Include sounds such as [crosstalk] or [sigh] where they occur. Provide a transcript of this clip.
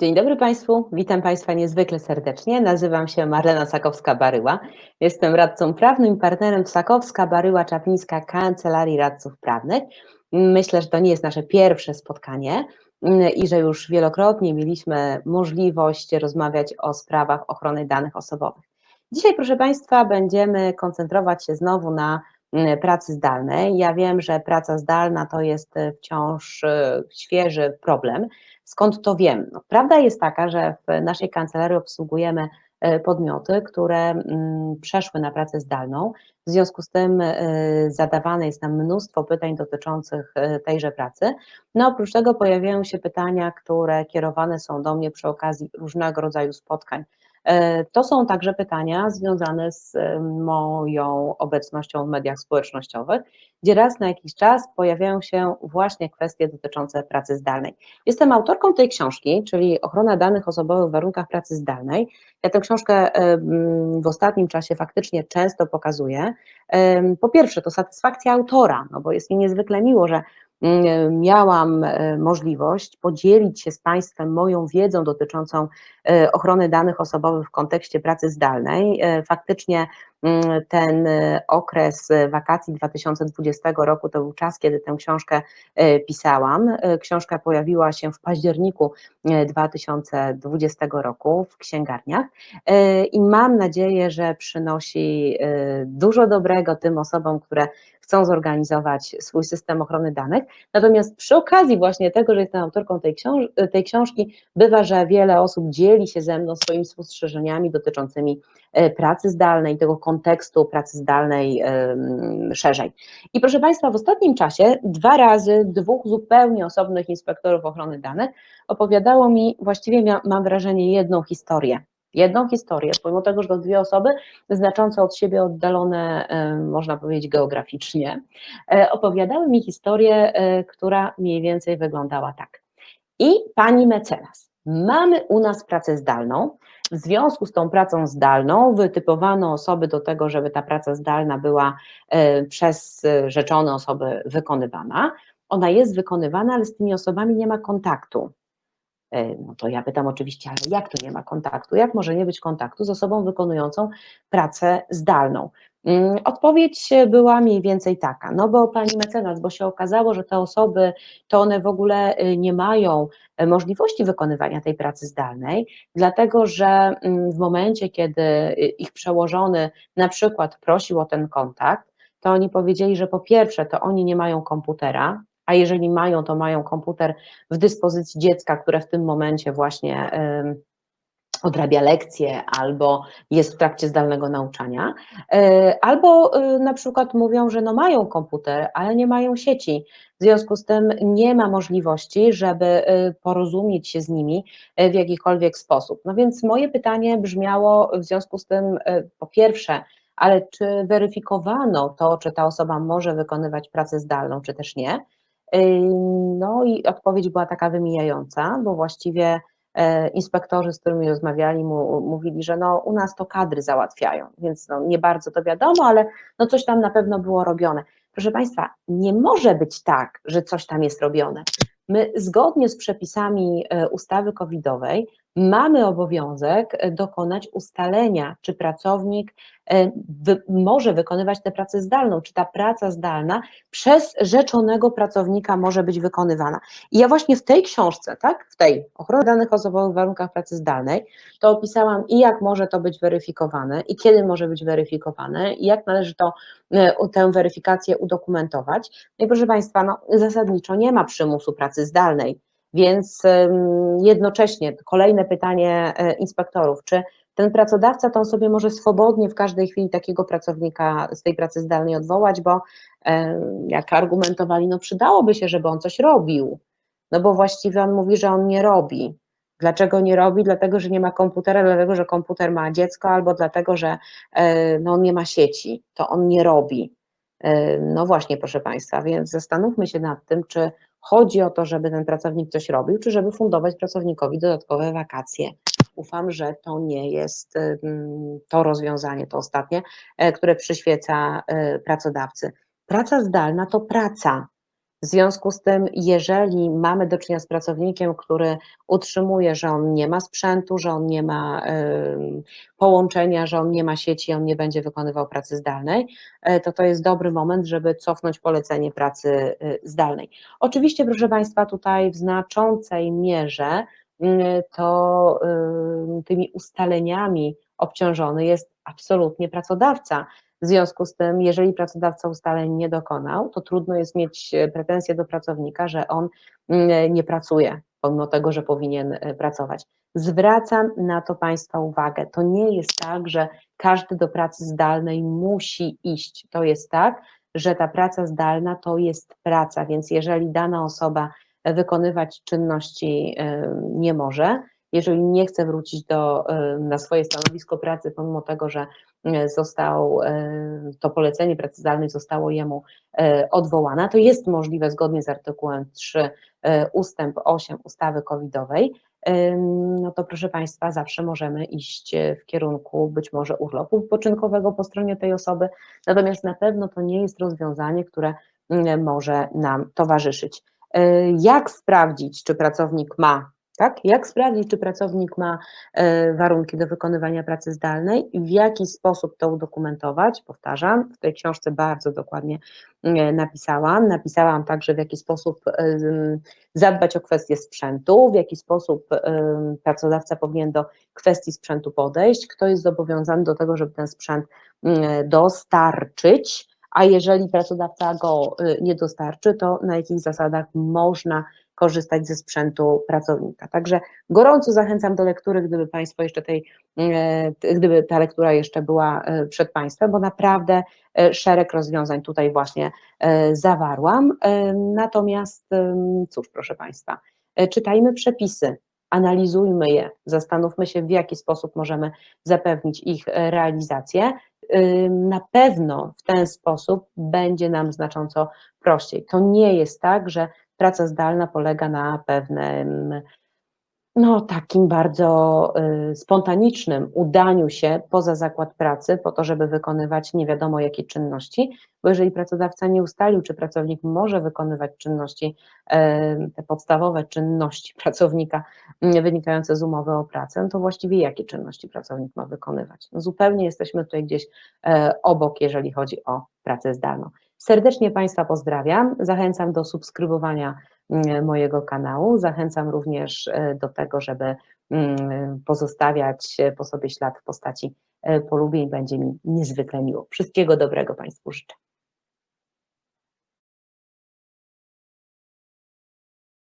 Dzień dobry Państwu, witam Państwa niezwykle serdecznie. Nazywam się Marlena Sakowska-Baryła. Jestem radcą prawnym i partnerem Sakowska-Baryła-Czaplińska Kancelarii Radców Prawnych. Myślę, że to nie jest nasze pierwsze spotkanie mm, i że już wielokrotnie mieliśmy możliwość rozmawiać o sprawach ochrony danych osobowych. Dzisiaj, proszę Państwa, będziemy koncentrować się znowu na mm, pracy zdalnej. Ja wiem, że praca zdalna to jest wciąż e, świeży problem, Skąd to wiem? No, prawda jest taka, że w naszej kancelarii obsługujemy e, podmioty, które mm, przeszły na pracę zdalną. W związku z tym e, zadawane jest nam mnóstwo pytań dotyczących e, tejże pracy. No oprócz tego pojawiają się pytania, które kierowane są do mnie przy okazji różnego rodzaju spotkań to są także pytania związane z e, moją obecnością w mediach społecznościowych, gdzie raz na jakiś czas pojawiają się właśnie kwestie dotyczące pracy zdalnej. Jestem autorką tej książki, czyli Ochrona danych osobowych w warunkach pracy zdalnej. Ja tę książkę e, w ostatnim czasie faktycznie często pokazuję. Po pierwsze, to satysfakcja autora, no bo jest mi niezwykle miło, że miałam e, możliwość podzielić się z Państwem moją wiedzą dotyczącą e, ochrony danych osobowych w kontekście pracy zdalnej. E, faktycznie mm, ten okres wakacji 2020 roku to był czas, kiedy tę książkę pisałam. Książka pojawiła się w październiku 2020 roku w księgarniach i mam nadzieję, że przynosi dużo dobrego tym osobom, które chcą zorganizować swój system ochrony danych. Natomiast przy okazji właśnie tego, że jestem autorką tej, książ tej książki, bywa, że wiele osób dzieli się ze mną swoimi spostrzeżeniami dotyczącymi e, pracy zdalnej, tego kontekstu pracy zdalnej szerzej. I proszę Państwa, w ostatnim czasie dwa razy dwóch zupełnie osobnych inspektorów ochrony danych opowiadało mi, właściwie mam wrażenie, jedną historię jedną historię, pomimo tego, że to dwie osoby znacząco od siebie oddalone, można powiedzieć geograficznie, e, opowiadały mi historię, e, która mniej więcej wyglądała tak. I pani mecenas, mamy u nas pracę zdalną, w związku z tą pracą zdalną wytypowano osoby do tego, żeby ta praca zdalna była e, przez rzeczone osoby wykonywana. Ona jest wykonywana, ale z tymi osobami nie ma kontaktu. E, no to ja pytam oczywiście, ale jak to nie ma kontaktu? Jak może nie być kontaktu z osobą wykonującą pracę zdalną? Mm, odpowiedź była mniej więcej taka, no bo pani mecenas, bo się okazało, że te osoby, to one w ogóle y, nie mają e, możliwości wykonywania tej pracy zdalnej, dlatego że mm, w momencie, kiedy ich przełożony na przykład prosił o ten kontakt, to oni powiedzieli, że po pierwsze to oni nie mają komputera, a jeżeli mają, to mają komputer w dyspozycji dziecka, które w tym momencie właśnie odrabia lekcje albo jest w trakcie zdalnego nauczania, e, albo e, na przykład mówią, że no mają komputer, ale nie mają sieci. W związku z tym nie ma możliwości, żeby e, porozumieć się z nimi w jakikolwiek sposób. No więc moje pytanie brzmiało w związku z tym, po pierwsze, ale czy weryfikowano to, czy ta osoba może wykonywać pracę zdalną, czy też nie? No i odpowiedź była taka wymijająca, bo właściwie e, inspektorzy, z którymi rozmawiali, mu, mówili, że no, u nas to kadry załatwiają, więc no, nie bardzo to wiadomo, ale no, coś tam na pewno było robione. Proszę Państwa, nie może być tak, że coś tam jest robione. My zgodnie z przepisami e, ustawy covidowej mamy obowiązek e, dokonać ustalenia, czy pracownik e, wy, może wykonywać tę pracę zdalną, czy ta praca zdalna przez rzeczonego pracownika może być wykonywana. I ja właśnie w tej książce, tak, w tej ochrony danych osobowych w warunkach pracy zdalnej, to opisałam i jak może to być weryfikowane, i kiedy może być weryfikowane, i jak należy to, e, tę weryfikację udokumentować. No i proszę Państwa, no, zasadniczo nie ma przymusu pracy zdalnej, więc jednocześnie kolejne pytanie e, inspektorów, czy ten pracodawca to on sobie może swobodnie w każdej chwili takiego pracownika z tej pracy zdalnej odwołać, bo jak argumentowali, no przydałoby się, żeby on coś robił, no bo właściwie on mówi, że on nie robi. Dlaczego nie robi? Dlatego, że nie ma komputera, dlatego, że komputer ma dziecko, albo dlatego, że e, no, on nie ma sieci, to on nie robi. E, no właśnie, proszę Państwa, więc zastanówmy się nad tym, czy chodzi o to, żeby ten pracownik coś robił, czy żeby fundować pracownikowi dodatkowe wakacje. Ufam, że to nie jest to rozwiązanie, to ostatnie, e, które przyświeca e, pracodawcy. Praca zdalna to praca. W związku z tym, jeżeli mamy do czynienia z pracownikiem, który utrzymuje, że on nie ma sprzętu, że on nie ma połączenia, że on nie ma sieci, on nie będzie wykonywał pracy zdalnej, y, to to jest dobry moment, żeby cofnąć polecenie pracy y, zdalnej. Oczywiście, proszę Państwa, tutaj w znaczącej mierze to tymi ustaleniami obciążony jest absolutnie pracodawca. W związku z tym, jeżeli pracodawca ustaleń nie dokonał, to trudno jest mieć e, pretensje do pracownika, że on mm, nie pracuje, pomimo tego, że powinien e, pracować. Zwracam na to Państwa uwagę. To nie jest tak, że każdy do pracy zdalnej musi iść. To jest tak, że ta praca zdalna to jest praca, więc jeżeli dana osoba wykonywać czynności e, nie może, jeżeli nie chce wrócić do, na swoje stanowisko pracy, pomimo tego, że E, został, e, to polecenie pracy zdalnej zostało jemu e, odwołane, to jest możliwe zgodnie z artykułem 3 ustęp 8 ustawy covidowej, no to proszę Państwa, zawsze możemy iść w kierunku być może urlopu wypoczynkowego po stronie tej osoby, natomiast na pewno to nie jest rozwiązanie, które może nam towarzyszyć. Jak sprawdzić, czy pracownik ma tak? Jak sprawdzić, czy pracownik ma e, warunki do wykonywania pracy zdalnej i w jaki sposób to udokumentować? Powtarzam, w tej książce bardzo dokładnie e, napisałam. Napisałam także, w jaki sposób e, zadbać o kwestię sprzętu, w jaki sposób pracodawca powinien do kwestii sprzętu podejść, kto jest zobowiązany do tego, żeby ten sprzęt dostarczyć, a jeżeli pracodawca go nie dostarczy, to na jakich zasadach można korzystać ze sprzętu pracownika. Także gorąco zachęcam do lektury, gdyby Państwo jeszcze tej, e, gdyby ta lektura jeszcze była e, przed Państwem, bo naprawdę e, szereg rozwiązań tutaj właśnie zawarłam. Natomiast cóż, proszę Państwa, czytajmy przepisy, analizujmy je, zastanówmy się, w jaki sposób możemy zapewnić ich realizację. Na pewno w ten sposób będzie nam znacząco prościej. To nie jest tak, że praca zdalna polega na pewnym, no takim bardzo y, spontanicznym udaniu się poza zakład pracy po to, żeby wykonywać nie wiadomo jakie czynności, bo jeżeli pracodawca nie ustalił, czy pracownik może wykonywać czynności, y, te podstawowe czynności [laughs] pracownika y, wynikające z umowy o pracę, no to właściwie jakie czynności pracownik ma wykonywać? No zupełnie jesteśmy tutaj gdzieś e, obok, jeżeli chodzi o pracę zdalną. Serdecznie Państwa pozdrawiam, zachęcam do subskrybowania mm, mojego kanału, zachęcam również e, do tego, żeby mm, pozostawiać po sobie ślad w postaci e, polubień, będzie mi niezwykle miło. Wszystkiego dobrego Państwu życzę.